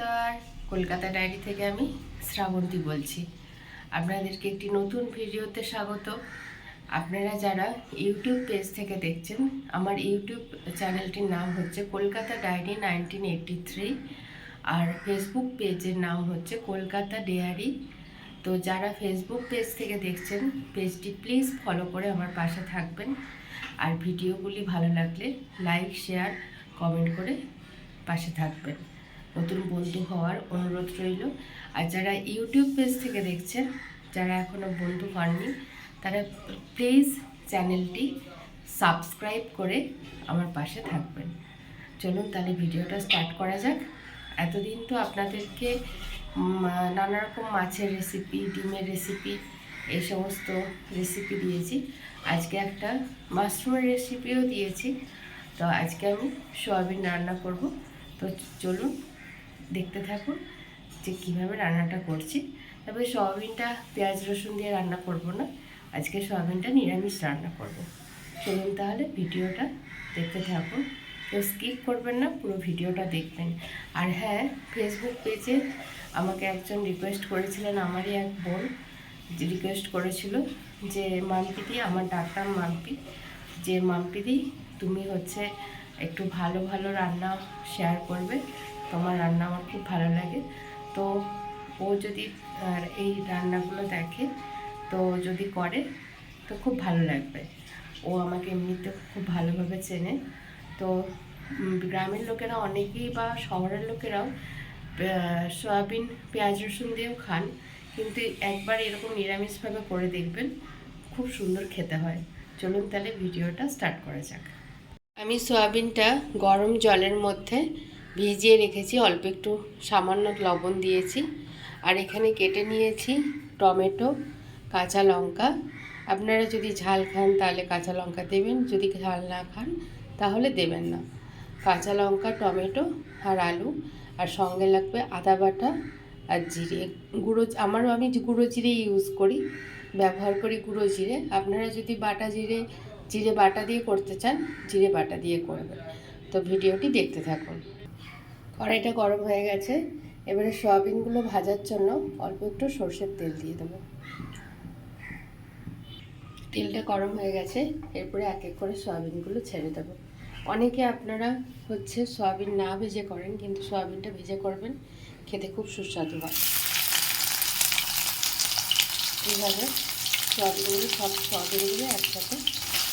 নমস্কার। কলকাতা ডায়েরি থেকে আমি শ্রাবন্তী বলছি। আপনাদেরকে একটি নতুন ভিডিওতে স্বাগত। আপনারা যারা ইউটিউব পেজ থেকে দেখছেন, আমার ইউটিউব চ্যানেলটির নাম হচ্ছে Kolkata diary nineteen eighty three আর ফেসবুক পেজের নাম হচ্ছে কলকাতা ডেয়ারি। তো যারা ফেসবুক পেজ থেকে দেখছেন, পেজটি প্লিজ ফলো করে আমার পাশে থাকবেন। আর ভিডিওগুলি ভালো লাগলে লাইক, শেয়ার, কমেন্ট করে পাশে থাকবেন। নতুন বন্ধু হওয়ার অনুরোধ রইল। আর যারা ইউটিউব পেজ থেকে দেখছেন, যারা এখনও বন্ধু হননি, তারা প্লিজ চ্যানেলটি সাবস্ক্রাইব করে আমার পাশে থাকবেন। চলুন তাহলে ভিডিওটা স্টার্ট করা যাক। এতদিন তো আপনাদেরকে নানা রকম মাছের রেসিপি ডিমের রেসিপি এই সমস্ত রেসিপি দিয়েছি। আজকে একটা মাশরুমের রেসিপিও দিয়েছি। তো আজকে আমি সোয়াবিন রান্না করব। তো চলুন দেখতে থাকুন যে কীভাবে রান্নাটা করছি। তবে সোয়াবিনটা, পেঁয়াজ, রসুন দিয়ে রান্না করব না। আজকে সোয়াবিনটা নিরামিষ রান্না করব। চলুন তাহলে ভিডিওটা দেখতে থাকুন। কেউ স্কিপ করবেন না, পুরো ভিডিওটা দেখবেন। আর হ্যাঁ ফেসবুক পেজে আমাকে একজন রিকোয়েস্ট করেছিলেন, আমারই এক বোন যে রিকোয়েস্ট করেছিল যে মাম্পিদি আমার ডাক্তার মাম্পি, যে মাম্পিদি তুমি হচ্ছে একটু ভালো ভালো রান্না শেয়ার করবে। তোমার রান্না আমার খুব ভালো লাগে। তো ও যদি, আর এই রান্নাগুলো দেখে, তো যদি করে, তো খুব ভালো লাগবে। ও আমাকে এমনিতে খুব ভালোভাবে চেনে। তো গ্রামের লোকেরা অনেকেই বা শহরের লোকেরাও সয়াবিন, পেঁয়াজ, রসুন দিয়েও খান। কিন্তু একবার এরকম নিরামিষভাবে করে দেখবেন, খুব সুন্দর খেতে হয়। চলুন তাহলে ভিডিওটা স্টার্ট করা যাক। আমি সয়াবিনটা গরম জলের মধ্যে ভিজিয়ে রেখেছি, অল্প একটু সামান্য লবণ দিয়েছি। আর এখানে কেটে নিয়েছি টমেটো, কাঁচা লঙ্কা। আপনারা যদি ঝাল খান তাহলে কাঁচা লঙ্কা দেবেন, যদি ঝাল না খান তাহলে দেবেন না। কাঁচা লঙ্কা, টমেটো আর আলু, আর সঙ্গে লাগবে আদা বাটা আর জিরে। গুঁড়ো, আমারও আমি গুঁড়ো জিরে ইউজ করি, ব্যবহার করি গুঁড়ো জিরে। আপনারা যদি বাটা জিরে জিরে বাটা দিয়ে করতে চান, জিরে বাটা দিয়ে করবেন। তো ভিডিওটি দেখতে থাকুন। কড়াইটা গরম হয়ে গেছে। এবারে সয়াবিনগুলো ভাজার জন্য অল্প একটু সর্ষের তেল দিয়ে দেবো। তেলটা গরম হয়ে গেছে, এরপরে এক এক করে সয়াবিনগুলো ছেড়ে দেবো। অনেকে আপনারা হচ্ছে সয়াবিন না ভেজে করেন, কিন্তু সয়াবিনটা ভেজে করবেন, খেতে খুব সুস্বাদু হয়। এইভাবে সয়াবিনগুলো সব সয়াবিনগুলো একসাথে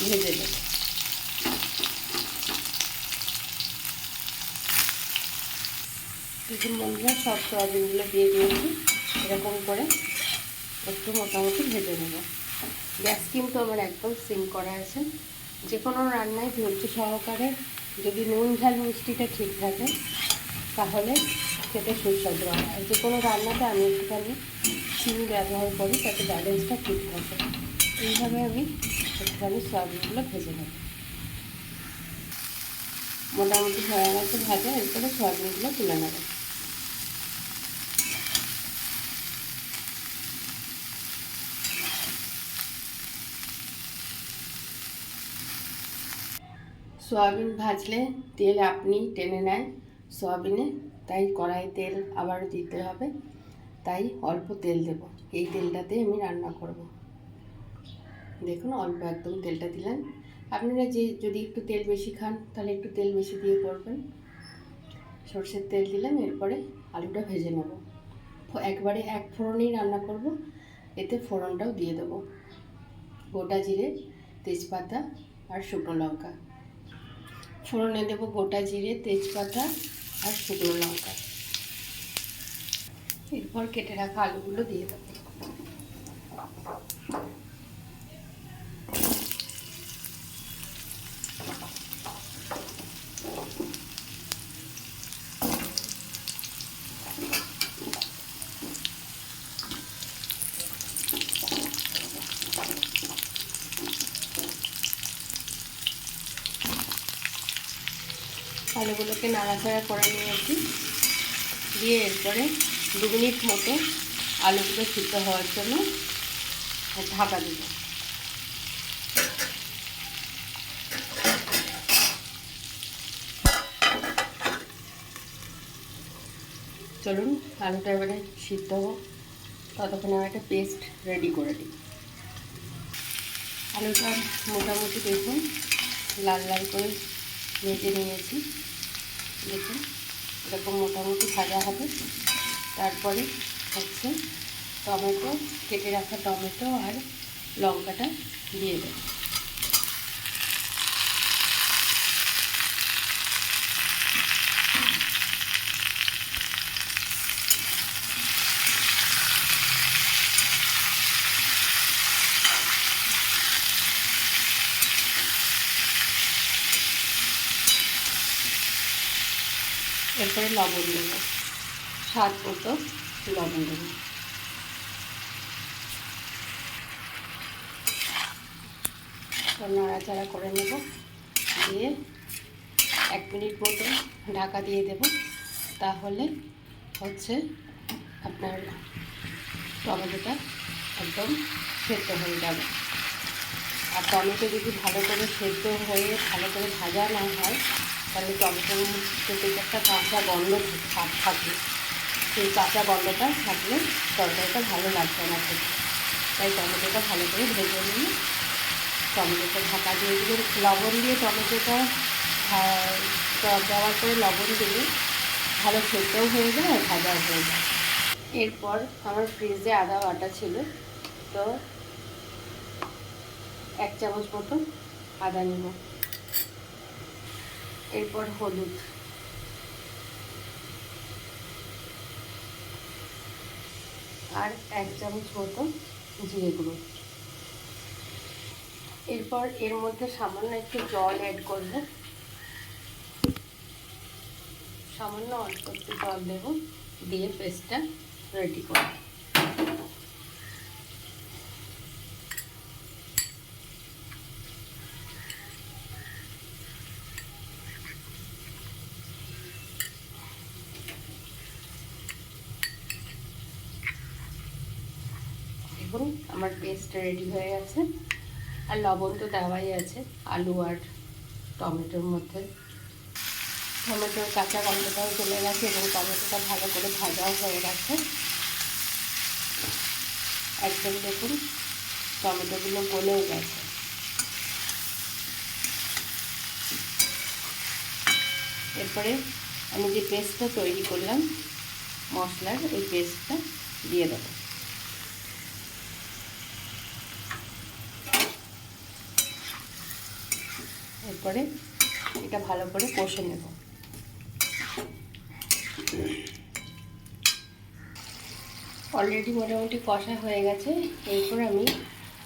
ভেজে নেব। দেখুন বন্ধুরা সব সয়াবিনগুলো দিয়ে দিয়েছি। এরকম করে একটু মোটামুটি ভেজে নেব। গ্যাস কিন্তু আমার একদম সিম করা আছে। যে কোনো রান্নায় ধৈর্য সহকারে যদি নুন, ঝাল, মিষ্টিটা ঠিক থাকে, তাহলে খেতে সুস্বাদু হয়। যে কোনো রান্নাতে আমি একটুখানি চিনি ব্যবহার করি, তাতে ব্যালেন্সটা ঠিক থাকে। এইভাবে আমি একটুখানি সয়াবিনগুলো ভেজে নেব। মোটামুটি হয়ে গেছে ভাজা, এরপরে সয়াবিনগুলো তুলে নেব। সয়াবিন ভাজলে তেল আপনি টেনে নেয় সয়াবিনে, তাই কড়াই তেল আবার দিতে হবে, তাই অল্প তেল দেব। এই তেলটাতে আমি রান্না করব। দেখুন, অল্প একদম তেলটা দিলেন আপনারা যে, যদি একটু তেল বেশি খান, তাহলে একটু তেল বেশি দিয়ে করবেন। সর্ষের তেল দিলাম, এরপরে আলুটা ভেজে নেব। একবারে এক ফোড়নেই রান্না করব, এতে ফোড়নটাও দিয়ে দেবো। গোটা জিরে, তেজপাতা আর শুকনো লঙ্কা। ফোড়নে দেব গোটা জিরে তেজপাতা আর শুকনো লঙ্কা। এরপর কেটে রাখা আলুগুলো দিয়ে দেবো। আলুগুলোকে নাড়াচাড়া করে নিয়েছি। দিয়ে এরপরে দু মিনিট মতো আলুগুলো সিদ্ধ হওয়ার জন্য ঢাকা দেবো। চলুন আলুটা এবারে সিদ্ধ হোক ততক্ষণে আমি একটা পেস্ট রেডি করে দিই। আলুটা মোটামুটি দেখুন, লাল লাল করে ভেজে নিয়েছি। দেখুন এরকম মোটামুটি সাজা হবে। তারপরে হচ্ছে টমেটো, কেটে রাখা টমেটো আর লঙ্কাটা দিয়ে দেবো। এরপরে লবণ দেবো। স্বাদ মতো লবণ দেবো। নাড়াচাড়া করে নেব। দিয়ে এক মিনিট মতো ঢাকা দিয়ে দেব। তাহলে হচ্ছে আপনার টমেটোটা একদম সেদ্ধ হয়ে যাবে। আর টমেটো যদি ভালো করে সেদ্ধ হয়ে ভালো করে ভাজা না হয় তাহলে টমেটোর মধ্যে একটা কাঁচা গন্ধ থাক- থাকে সেই কাঁচা গন্ধটা থাকলে তরকারিটা ভালো লাগবে না খেতে। তাই টমেটোটা ভালো করে ভেজে নিয়ে টমেটোটা ঢাকা দিয়ে দিলে লবণ দিয়ে টমেটোটা দেওয়ার পরে লবণ দিলে ভালো সেদ্ধও হয়ে যায় আর ভাজাও হয়ে যায়। এরপর আমার ফ্রিজে আদা বাটা ছিল, তো এক চামচ মতো আদা নেব। এরপর হলুদ। আর এক চামচ মতো জিরে গুঁড়ো। এরপর এর মধ্যে সামান্য একটু জল অ্যাড করব। সামান্য অল্প একটু জল দেব, দিয়ে পেস্টটা রেডি করব দেখুন আমার পেস্ট রেডি হয়ে গেছে। আর লবণ তো দেওয়াই আছে, আলু আর টমেটোর মধ্যে। টমেটোর কাঁচা গন্ধটাও চলে গেছে এবং টমেটোটা ভালো করে ভাজাও হয়ে গেছে। একদম দেখুন, টমেটোগুলো গলেও গেছে। এরপরে আমি যে পেস্টটা তৈরি করলাম, মশলার, ওই পেস্টটা দিয়ে দেবো। এরপরে এটা ভালো করে কষে নেব। অলরেডি মোটামুটি কষা হয়ে গেছে। এরপর আমি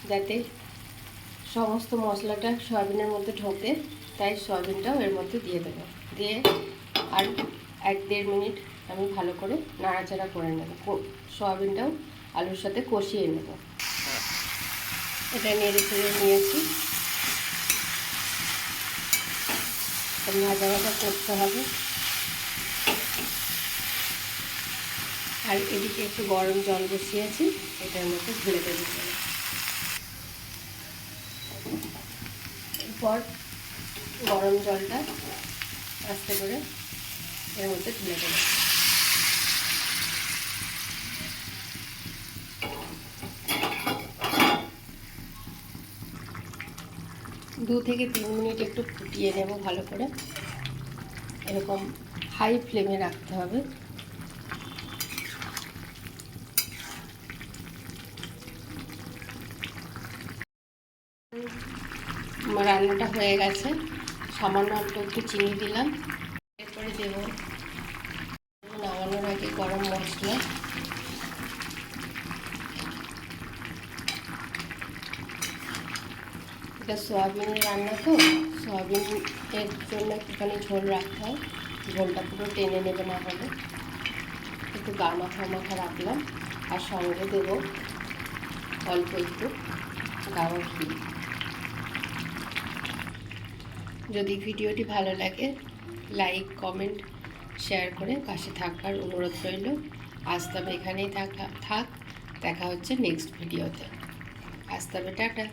যাতে সমস্ত মশলাটা সয়াবিনের মধ্যে ঢোকে, তাই সয়াবিনটাও এর মধ্যে দিয়ে দেবো। দিয়ে আর এক দেড় মিনিট আমি ভালো করে নাড়াচাড়া করে নেব। সয়াবিনটাও আলুর সাথে কষিয়ে নেব। এটা নেড়ে চেড়ে নিয়েছি। ভাজা ভাজা করতে হবে। আর এদিকে একটু গরম জল বসিয়েছি, এটার মধ্যে ঢেলে দেবো। এরপর গরম জলটা আস্তে করে এর মধ্যে ঢেলে দেবো। দু থেকে তিন মিনিট একটু ফুটিয়ে নেব ভালো করে। এরকম হাই ফ্লেমে রাখতে হবে। রান্নাটা হয়ে গেছে। সামান্য অল্প একটু চিনি দিলাম। এরপরে দেব নামানোর আগে গরম মশলা। এটা সয়াবিনের রান্না তো সয়াবিনের জন্য একটুখানি ঝোল রাখতে হয়। ঝোলটা পুরো টেনে নেবে না হলে। একটু গা মাখা মাখা রাখলাম, আর সঙ্গে দেব অল্প একটু গাওয়া ঘি। যদি ভিডিওটি ভালো লাগে, লাইক, কমেন্ট, শেয়ার করে পাশে থাকার অনুরোধ রইল। আজ তবে এখানেই থাকা, থাক, দেখা হচ্ছে নেক্সট ভিডিওতে। আজ টাটা।